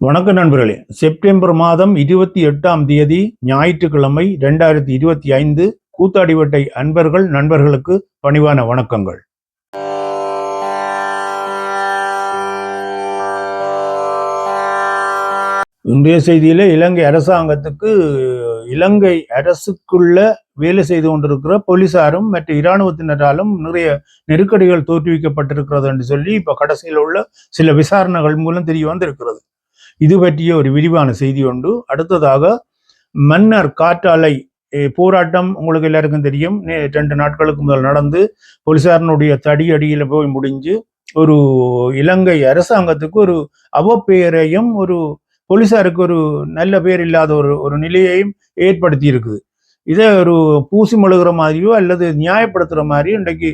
வணக்கம் நண்பர்களே. செப்டம்பர் மாதம் இருபத்தி எட்டாம் தேதி ஞாயிற்றுக்கிழமை ரெண்டாயிரத்தி இருபத்தி ஐந்து கூத்தாடிவட்டை அன்பர்கள் நண்பர்களுக்கு பணிவான வணக்கங்கள். இன்றைய செய்தியில இலங்கை அரசாங்கத்துக்கு இலங்கை அரசுக்குள்ள வேலை செய்து கொண்டிருக்கிற போலீசாரும் மற்ற இராணுவத்தினராலும் நிறைய நெருக்கடிகள் தோற்றுவிக்கப்பட்டிருக்கிறது என்று சொல்லி இப்ப கடைசியில் உள்ள சில விசாரணைகள் மூலம் தெரிய வந்திருக்கிறது. இது பற்றிய ஒரு விரிவான செய்தி உண்டு. அடுத்ததாக மன்னர் காற்றாலை போராட்டம் உங்களுக்கு எல்லாருக்கும் தெரியும். ரெண்டு நாட்களுக்கு முதல் நடந்து போலீசாரனுடைய தடி அடியில் போய் முடிஞ்சு ஒரு இலங்கை அரசாங்கத்துக்கு ஒரு அவப்பெயரையும் ஒரு போலீசாருக்கு ஒரு நல்ல பேர் இல்லாத ஒரு ஒரு நிலையையும் ஏற்படுத்தி இருக்குது இதை ஒரு பூசி மழுகிற மாதிரியோ அல்லது நியாயப்படுத்துற மாதிரியோ இன்றைக்கு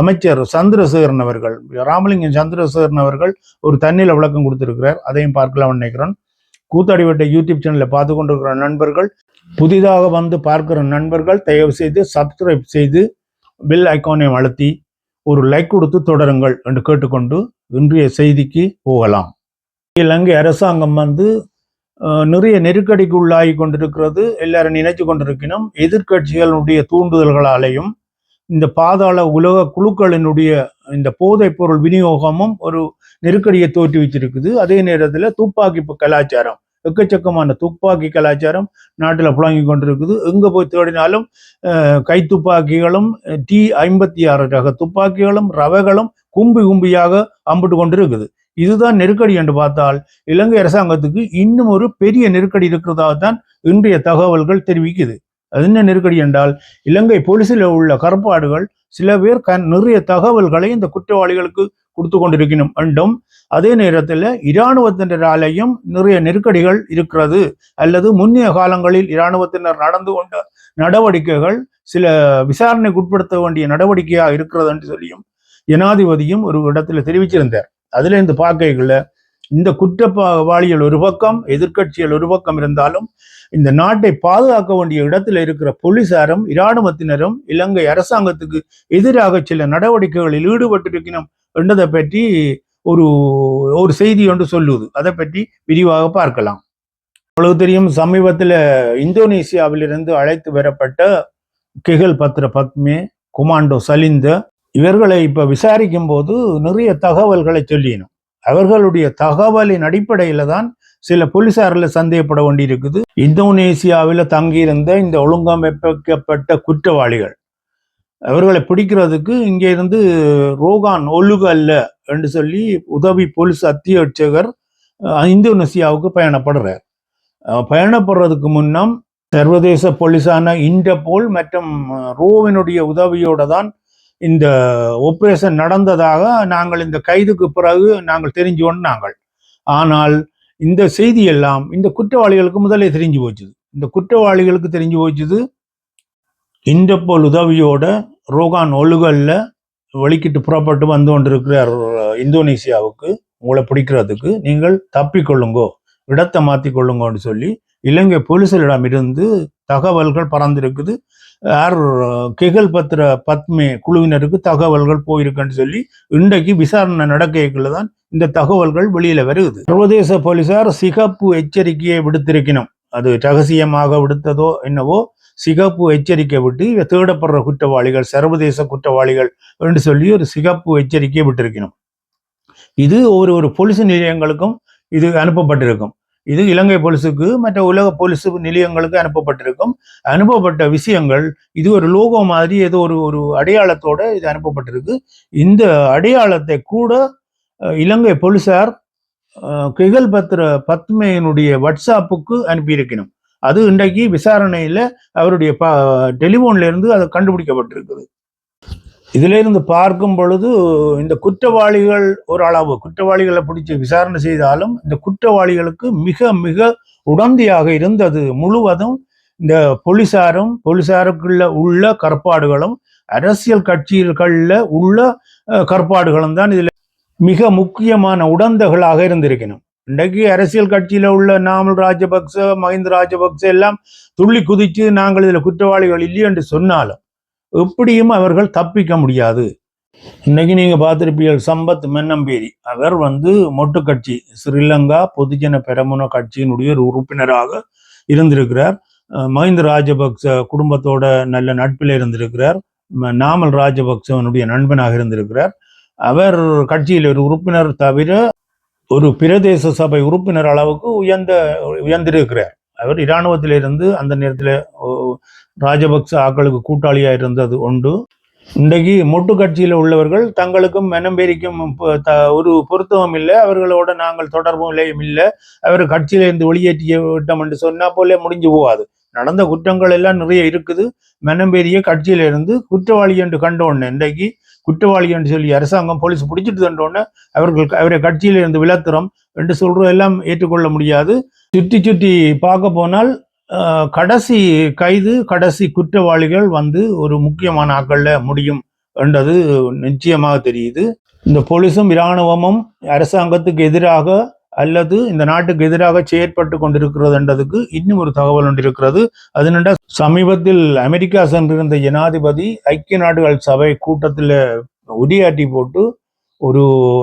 அமைச்சர் சந்திரசேகரன் அவர்கள் ராமலிங்கம் சந்திரசேகரன் அவர்கள் ஒரு தண்ணியில் விளக்கம் கொடுத்திருக்கிறார். அதையும் பார்க்கலாம் நினைக்கிறேன் கூத்தாடிவட்ட யூடியூப் சேனலில் பார்த்து கொண்டிருக்கிற நண்பர்கள் புதிதாக வந்து பார்க்கிற நண்பர்கள் தயவு செய்து சப்ஸ்கிரைப் செய்து பெல் ஐக்கானையும் அழுத்தி ஒரு லைக் கொடுத்து தொடருங்கள் என்று கேட்டுக்கொண்டு இன்றைய செய்திக்கு போகலாம். இலங்கை அரசாங்கம் வந்து நிறைய நெருக்கடிக்கு உள்ளாகி கொண்டிருக்கிறது. எல்லாரும் நினைச்சு கொண்டிருக்கணும் எதிர்கட்சிகளுடைய தூண்டுதல்களாலேயும் இந்த பாதாள உலக குழுக்களினுடைய இந்த போதைப் பொருள் விநியோகமும் ஒரு நெருக்கடியை தோற்றுவிச்சிருக்குது அதே நேரத்தில் துப்பாக்கி கலாச்சாரம் எக்கச்சக்கமான துப்பாக்கி கலாச்சாரம் நாட்டில் புழங்கி கொண்டிருக்குது. எங்கே போய் தேடினாலும் கைத்துப்பாக்கிகளும் கை துப்பாக்கிகளும் டி ஐம்பத்தி ஆறு ரக துப்பாக்கிகளும் ரவைகளும் கும்பி கும்பியாக அம்பிட்டு கொண்டிருக்குது. இதுதான் நெருக்கடி என்று பார்த்தால் இலங்கை அரசாங்கத்துக்கு இன்னும் ஒரு பெரிய நெருக்கடி இருக்கிறதாக தான் இன்றைய தகவல்கள் தெரிவிக்குது. அது என்ன நெருக்கடி என்றால் இலங்கை போலீஸில் உள்ள கருப்பாடுகள் சில பேர் க நிறைய தகவல்களை இந்த குற்றவாளிகளுக்கு கொடுத்து கொண்டிருக்கணும். என்றும் அதே நேரத்தில் இராணுவத்தினராலேயும் நிறைய நெருக்கடிகள் இருக்கிறது. அல்லது முன்னைய காலங்களில் இராணுவத்தினர் நடந்து கொண்ட நடவடிக்கைகள் சில விசாரணைக்கு உட்படுத்த வேண்டிய நடவடிக்கையா இருக்கிறது என்று சொல்லியும் ஜனாதிபதியும் ஒரு இடத்துல தெரிவிச்சிருந்தார். அதுல இருந்து பார்க்கல இந்த குற்றவாளிகள் ஒரு பக்கம் எதிர்க்கட்சிகள் ஒரு பக்கம் இருந்தாலும் இந்த நாட்டை பாதுகாக்க வேண்டிய இடத்துல இருக்கிற போலீசாரும் இராணுவத்தினரும் இலங்கை அரசாங்கத்துக்கு எதிராக சில நடவடிக்கைகளில் ஈடுபட்டிருக்கணும் என்றதை பற்றி ஒரு ஒரு செய்தி ஒன்று சொல்லுது. அதை பற்றி விரிவாக பார்க்கலாம். உங்களுக்கு தெரியும் சமீபத்தில் இந்தோனேசியாவிலிருந்து அழைத்து வரப்பட்ட கெகல் பத்ர பத்மே குமாண்டோ சலிந்த இவர்களை இப்ப விசாரிக்கும் போது நிறைய தகவல்களை சொல்லினோம். அவர்களுடைய தகவலின் அடிப்படையில தான் சில போலீசாரில் சந்தேகப்பட வேண்டியிருக்குது. இந்தோனேசியாவில் தங்கியிருந்த இந்த ஒழுங்கமைக்கப்பட்ட குற்றவாளிகள் அவர்களை பிடிக்கிறதுக்கு இங்கே இருந்து ரோகான் ஒழுகல்ல என்று சொல்லி உதவி போலீஸ் அத்தியட்சகர் இந்தோனேசியாவுக்கு பயணப்படுறார். பயணப்படுறதுக்கு முன்னம் சர்வதேச போலீஸான இண்டபோல் மற்றும் ரோவினுடைய உதவியோட தான் இந்த ஆப்ரேஷன் நடந்ததாக நாங்கள் இந்த கைதுக்கு பிறகு நாங்கள் தெரிஞ்சு கொண்டாங்கள் ஆனால் இந்த செய்தி எல்லாம் இந்த குற்றவாளிகளுக்கு முதலே தெரிஞ்சு போச்சுது. இந்த குற்றவாளிகளுக்கு தெரிஞ்சு போச்சுது இன்டர்போல் உதவியோட ரோகான் ஒழுகல்ல வெளிக்கிட்டு புறப்பட்டு வந்து கொண்டிருக்கிறார் இந்தோனேசியாவுக்கு உங்களை பிடிக்கிறதுக்கு. நீங்கள் தப்பிக்கொள்ளுங்கோ இடத்தை மாற்றி கொள்ளுங்கோன்னு சொல்லி இலங்கை போலீசரிடம் இருந்து தகவல்கள் பறந்திருக்குது. யார் கெகல் பத்திர பத்மே குழுவினருக்கு தகவல்கள் போயிருக்குன்னு சொல்லி இன்றைக்கு விசாரணை நடக்கைக்குள்ள தான் இந்த தகவல்கள் வெளியில வருகுது சர்வதேச போலீசார் சிகப்பு எச்சரிக்கையை விடுத்திருக்கணும். அது ரகசியமாக விடுத்ததோ என்னவோ சிகப்பு எச்சரிக்கை விட்டு தேடப்படுற குற்றவாளிகள் சர்வதேச குற்றவாளிகள் என்று சொல்லி ஒரு சிகப்பு எச்சரிக்கையை விட்டிருக்கணும். இது ஒரு ஒரு போலீஸ் நிலையங்களுக்கும் இது அனுப்பப்பட்டிருக்கும். இது இலங்கை போலீஸுக்கு மற்ற உலக போலீஸ் நிலையங்களுக்கு அனுப்பப்பட்டிருக்கும். அனுப்பப்பட்ட விஷயங்கள் இது ஒரு லோகோ மாதிரி ஏதோ ஒரு ஒரு அடையாளத்தோட இது அனுப்பப்பட்டிருக்கு. இந்த அடையாளத்தை கூட இலங்கை போலீசார் கிகல் பத்ர பத்மையினுடைய வாட்ஸ்அப்புக்கு அனுப்பியிருக்கணும். அது இன்றைக்கு விசாரணையில அவருடைய ப டெலிஃபோன்லேருந்து அது கண்டுபிடிக்கப்பட்டிருக்குது. இதுல இருந்து பார்க்கும் பொழுது இந்த குற்றவாளிகள் ஒரு அளவு குற்றவாளிகளை பிடிச்சி விசாரணை செய்தாலும் இந்த குற்றவாளிகளுக்கு மிக மிக உடந்தையாக இருந்தது முழுவதும் இந்த போலீசாரும் போலீசாருக்குள்ள உள்ள கற்பாடுகளும் அரசியல் கட்சிகளில் உள்ள அஹ், கற்பாடுகளும் தான் இதுல மிக முக்கியமான உடந்தைகளாக இருந்திருக்கணும். இன்றைக்கு அரசியல் கட்சியில உள்ள நாமல் ராஜபக்ச மஹிந்த ராஜபக்ச எல்லாம் துள்ளி குதிச்சு நாங்கள் இதுல குற்றவாளிகள் இல்லை என்று சொன்னாலும் எப்படியும் அவர்கள் தப்பிக்க முடியாது. இன்னைக்கு நீங்க பார்த்திருப்பீர்கள் சம்பத் மென்னம்பேரி அவர் வந்து மொட்டு கட்சி ஸ்ரீலங்கா பொதுஜன பெரமுன கட்சியினுடைய ஒரு உறுப்பினராக இருந்திருக்கிறார். மஹிந்த ராஜபக்ச குடும்பத்தோட நல்ல நட்பில் இருந்திருக்கிறார். நாமல் ராஜபக்சவனுடைய நண்பனாக இருந்திருக்கிறார். அவர் கட்சியில் ஒரு உறுப்பினர் தவிர ஒரு பிரதேச சபை உறுப்பினர் அளவுக்கு உயர்ந்த உயர்ந்திருக்கிறார். அவர் இராணுவத்திலிருந்து அந்த நேரத்தில் ராஜபக்ச ஆக்களுக்கு கூட்டாளியா இருந்தது உண்டு. இன்றைக்கு மொட்டு கட்சியில் உள்ளவர்கள் தங்களுக்கும் மெனம்பேரிக்கும் ஒரு பொருத்தமும் இல்லை. அவர்களோட நாங்கள் தொடர்பும் இல்லையும் இல்லை. அவர் கட்சியிலிருந்து வெளியேற்றிய விட்டோம் என்று சொன்னா போல முடிஞ்சு போகாது. நடந்த குற்றங்கள் எல்லாம் நிறைய இருக்குது. மெனம்பேரிய கட்சியில இருந்து குற்றவாளி என்று கண்டோன்னு இன்றைக்கு குற்றவாளி என்று சொல்லி அரசாங்கம் போலீஸ் பிடிச்சிட்டு தண்டோன்னு அவர்கள் அவரை கட்சியில இருந்து விளத்துறோம் என்று சொல்றது எல்லாம் ஏற்றுக்கொள்ள முடியாது. சுற்றி சுற்றி பார்க்க போனால் கடைசி கைது கடைசி குற்றவாளிகள் வந்து ஒரு முக்கியமான ஆக்கள்ல முடியும் என்றது நிச்சயமாக தெரியுது. இந்த போலீஸும் இராணுவமும் அரசாங்கத்துக்கு எதிராக அல்லது இந்த நாட்டுக்கு எதிராக செயற்பட்டு கொண்டிருக்கிறது என்றதுக்கு இன்னும் ஒரு தகவல் ஒன்று இருக்கிறது. அது சமீபத்தில் அமெரிக்கா சென்றிருந்த ஜனாதிபதி ஐக்கிய நாடுகள் சபை கூட்டத்தில் உடியாட்டி போட்டு ஒரு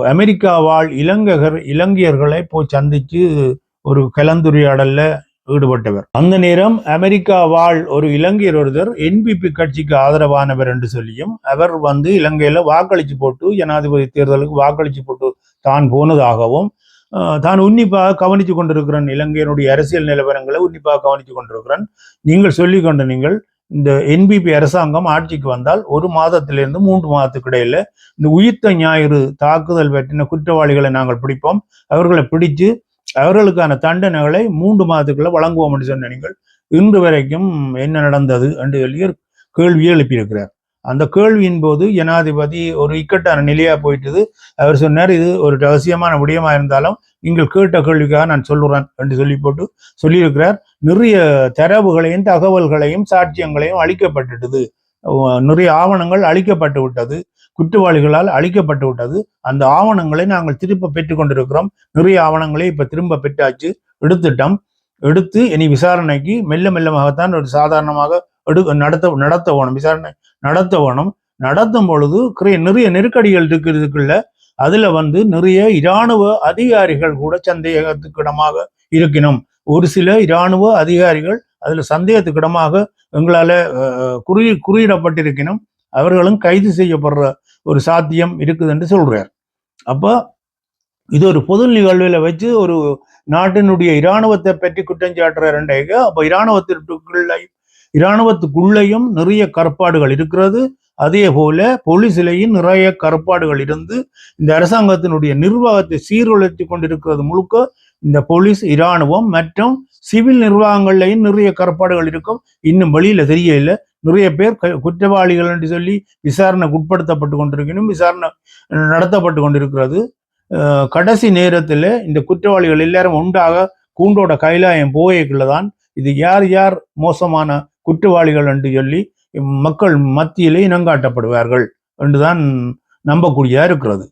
அமெரிக்கா வாழ் இலங்கையர் இலங்கையர்களை போய் சந்திச்சு ஒரு கலந்துரையாடல்ல ஈடுபட்டவர். அந்த நேரம் அமெரிக்கா வாழ் ஒரு இலங்கையர் ஒருத்தர் என்பிபி கட்சிக்கு ஆதரவானவர் என்று சொல்லியும் அவர் வந்து இலங்கையில வாக்களிச்சு போட்டு ஜனாதிபதி தேர்தலுக்கு வாக்களிச்சு போட்டு தான் போனதாகவும் தான் உன்னிப்பாக கவனித்து கொண்டிருக்கிறேன். இலங்கையினுடைய அரசியல் நிலவரங்களை உன்னிப்பாக கவனித்து கொண்டிருக்கிறேன். நீங்கள் சொல்லி கொண்ட நீங்கள் இந்த என்பிபி அரசாங்கம் ஆட்சிக்கு வந்தால் ஒரு மாதத்திலிருந்து மூன்று மாதத்துக்கு இடையில இந்த உயிர்த்த ஞாயிறு தாக்குதல் பற்றின குற்றவாளிகளை நாங்கள் பிடிப்போம். அவர்களை பிடிச்சு அவர்களுக்கான தண்டனைகளை மூன்று மாதத்துக்குள்ள வழங்குவோம் என்று சொன்ன நீங்கள் இன்று வரைக்கும் என்ன நடந்தது என்று சொல்லி கேள்வியை எழுப்பியிருக்கிறார். அந்த கேள்வியின் போது ஜனாதிபதி ஒரு இக்கட்டான நிலையா போயிட்டது. அவர் சொன்னார் இது ஒரு ரகசியமான விடயமா இருந்தாலும் நீங்கள் கேட்ட கேள்விக்காக நான் சொல்லுறேன் என்று சொல்லி போட்டு சொல்லியிருக்கிறார். நிறைய தரவுகளையும் தகவல்களையும் சாட்சியங்களையும் அளிக்கப்பட்டுட்டது. நிறைய ஆவணங்கள் அளிக்கப்பட்டு விட்டது. குற்றவாளிகளால் அளிக்கப்பட்டு விட்டது. அந்த ஆவணங்களை நாங்கள் திரும்ப பெற்று கொண்டிருக்கிறோம். நிறைய ஆவணங்களை இப்ப திரும்ப பெற்றாச்சு. எடுத்துட்டோம். எடுத்து இனி விசாரணைக்கு மெல்ல மெல்லமாகத்தான் ஒரு சாதாரணமாக எடு நடத்த நடத்த வேணும். விசாரணை நடத்த வேணும். நடத்தும் பொழுது நிறைய நெருக்கடிகள் இருக்கிறதுக்குள்ள அதுல வந்து நிறைய இராணுவ அதிகாரிகள் கூட சந்தேகத்துக்கிடமாக இருக்கணும் ஒரு சில இராணுவ அதிகாரிகள் அதுல சந்தேகத்துக்கிடமாக எங்களால அஹ், குறி குறியிடப்பட்டிருக்கணும் அவர்களும் கைது செய்யப்படுற ஒரு சாத்தியம் இருக்குது என்று சொல்றார். அப்ப இது ஒரு பொது நிகழ்வில் வச்சு ஒரு நாட்டினுடைய இராணுவத்தை பற்றி குற்றம் சாட்டுறாருண்டாக அப்ப இராணுவத்திற்குள்ள இராணுவத்துக்குள்ளேயும் நிறைய கற்பாடுகள் இருக்கிறது. அதே போல போலீசிலேயும் நிறைய கற்பாடுகள் இருந்து இந்த அரசாங்கத்தினுடைய நிர்வாகத்தை சீர்குலைத்து கொண்டிருக்கிறது முழுக்க இந்த போலீஸ் இராணுவம் மற்றும் சிவில் நிர்வாகங்கள்லையும் நிறைய கற்பாடுகள் இருக்கும். இன்னும் வெளியில தெரியல நிறைய பேர் க- குற்றவாளிகள் என்று சொல்லி விசாரணைக்கு உட்படுத்தப்பட்டு கொண்டிருக்கணும். விசாரணை நடத்தப்பட்டு கொண்டிருக்கிறது. கடைசி நேரத்தில் இந்த குற்றவாளிகள் எல்லாரும் உண்டாக கூண்டோட கைலாயம் போயக்குள்ளதான் இது யார் யார் மோசமான குற்றவாளிகள் என்று சொல்லி மக்கள் மத்தியிலே இனங்காட்டப்படுவார்கள் என்றுதான் நம்பக்கூடியதாக இருக்கிறது.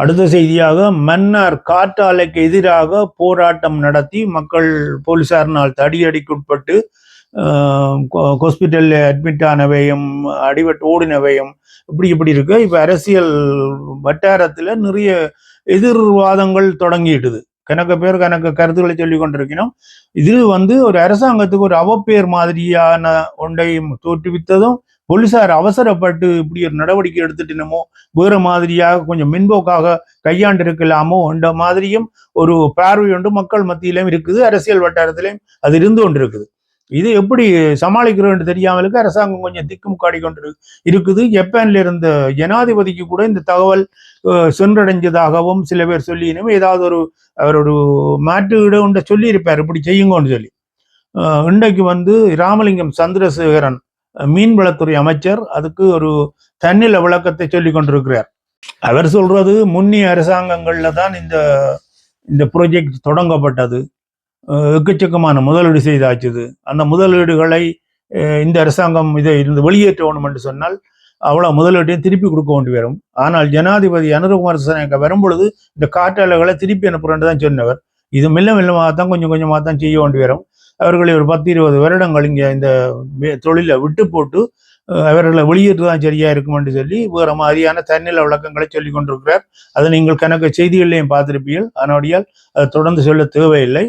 அடுத்த செய்தியாக மன்னார் காற்றாலைக்கு எதிராக போராட்டம் நடத்தி மக்கள் போலீசாரினால் தடியடிக்குட்பட்டு ஹாஸ்பிட்டல்ல அட்மிட் ஆனவையும் அடிபட்டு ஓடினவையும் இப்படி இப்படி இருக்கு. இப்போ அரசியல் வட்டாரத்தில் நிறைய எதிர்வாதங்கள் தொடங்கிட்டுது. கணக்கு பேர் கணக்கு கருத்துக்களை சொல்லி கொண்டிருக்கணும் இது வந்து ஒரு அரசாங்கத்துக்கு ஒரு அவப்பேர் மாதிரியான ஒன்றை தோற்றுவித்ததும் போலீசார் அவசரப்பட்டு இப்படி ஒரு நடவடிக்கை எடுத்துட்டு வேறு மாதிரியாக கொஞ்சம் மின்போக்காக கையாண்டு இருக்கலாமோ என்ற மாதிரியும் ஒரு பார்வை ஒன்று மக்கள் மத்தியிலும் இருக்குது அரசியல் வட்டாரத்திலையும் அது இருந்து கொண்டு இருக்குது இது எப்படி சமாளிக்கிறோம் தெரியாமலுக்கு அரசாங்கம் கொஞ்சம் திக்குமுக்காடி கொண்டு இருக்குது. ஜப்பான்ல இருந்த ஜனாதிபதிக்கு கூட இந்த தகவல் சென்றடைஞ்சதாகவும் சில பேர் சொல்லினும் ஏதாவது ஒரு அவர் ஒரு மாற்று இட உண்ட சொல்லியிருப்பார். இப்படி செய்யுங்கன்னு சொல்லி. இன்றைக்கு வந்து ராமலிங்கம் சந்திரசேகரன் மீன்வளத்துறை அமைச்சர் அதுக்கு ஒரு தன்னில விளக்கத்தை சொல்லி கொண்டிருக்கிறார். அவர் சொல்றது முன்னி அரசாங்கங்கள்ல தான் இந்த இந்த ப்ரொஜெக்ட் தொடங்கப்பட்டது. எக்கச்சக்கமான முதலீடு செய்தாச்சுது. அந்த முதலீடுகளை இந்த அரசாங்கம் இதை இருந்து வெளியேற்ற வேணும் என்று சொன்னால் அவ்வளவு முதலீட்டையும் திருப்பி கொடுக்க வேண்டி வரும். ஆனால் ஜனாதிபதி அனுரகுமார் சனக வரும்பொழுது இந்த காற்றாளர்களை திருப்பி அனுப்புறேன்னு தான் சொன்னவர். இது மெல்ல மெல்லமாக தான் கொஞ்சம் கொஞ்சமாக தான் செய்ய வேண்டி வரும். அவர்களை ஒரு பத்து இருபது வருடங்கள் இங்கே இந்த தொழிலை விட்டு போட்டு அஹ், அவர்களை வெளியேற்றுதான் சரியா என்று சொல்லி வேற மாதிரியான தன்னில விளக்கங்களை சொல்லி கொண்டிருக்கிறார். அதை நீங்கள் கணக்கு செய்திகளையும் பார்த்திருப்பீர்கள். அதனுடைய அதை தொடர்ந்து சொல்ல தேவையில்லை.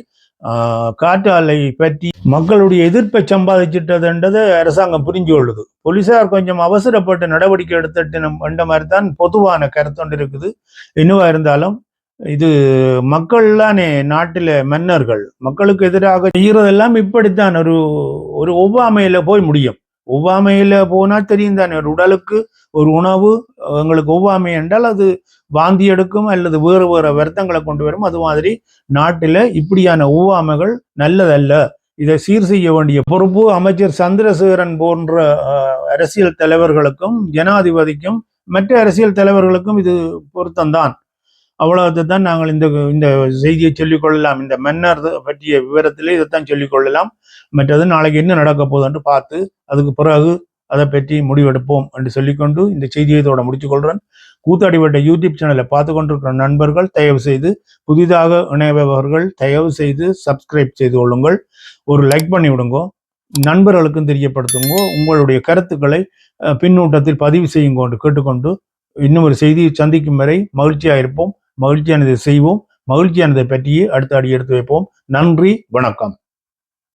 காற்றாலை பற்றி மக்களுடைய எதிர்ப்பை சம்பாதிச்சிட்டதுன்றது அரசாங்கம் புரிஞ்சு கொள்ளுது. போலீசார் கொஞ்சம் அவசரப்பட்டு நடவடிக்கை எடுத்துட்டு வந்த என்ற மாதிரி தான் பொதுவான கருத்தொண்டு இருக்குது. என்னவா இருந்தாலும் இது மக்கள்லானே நாட்டில மன்னர்கள். மக்களுக்கு எதிராக செய்கிறதெல்லாம் இப்படித்தான். ஒரு ஒரு ஒவ்வாமையில போய் முடியும். ஒவ்வாமையில போனா தெரியும் தானே ஒரு உடலுக்கு ஒரு உணவு எங்களுக்கு ஒவ்வாமை என்றால் அது வாந்தி எடுக்கும் அல்லது வேறு வேறு வருத்தங்களை கொண்டு வரும். அது மாதிரி நாட்டில் இப்படியான ஒவ்வாமைகள் நல்லதல்ல. இதை சீர் செய்ய வேண்டிய பொறுப்பு அமைச்சர் சந்திரசேகரன் போன்ற அரசியல் தலைவர்களுக்கும் ஜனாதிபதிக்கும் மற்ற அரசியல் தலைவர்களுக்கும் இது பொருத்தம்தான். அவ்வளவு தான் நாங்கள் இந்த இந்த செய்தியை சொல்லிக் கொள்ளலாம் இந்த மன்னர் பற்றிய விவரத்திலே இதைத்தான் சொல்லிக்கொள்ளலாம். மற்றது நாளைக்கு என்ன நடக்க போகுது என்று பார்த்து அதுக்கு பிறகு அதை பற்றி முடிவெடுப்போம் என்று சொல்லிக்கொண்டு இந்த செய்தியை இதோட முடித்துக் கொள்கிறேன் யூடியூப் சேனலை பார்த்து கொண்டிருக்கிற நண்பர்கள் தயவு செய்து புதிதாக இணைபவர்கள் தயவு செய்து சப்ஸ்கிரைப் செய்து கொள்ளுங்கள். ஒரு லைக் பண்ணி விடுங்க. நண்பர்களுக்கும் தெரியப்படுத்துங்க. உங்களுடைய கருத்துக்களை பின்னூட்டத்தில் பதிவு செய்யுங்க என்று கேட்டுக்கொண்டு இன்னும் ஒரு செய்தியை சந்திக்கும் வரை மகிழ்ச்சியாக இருப்போம். மகிழ்ச்சியானதை செய்வோம். மகிழ்ச்சியானதை பற்றியே அடுத்த அடி எடுத்து வைப்போம். நன்றி வணக்கம்.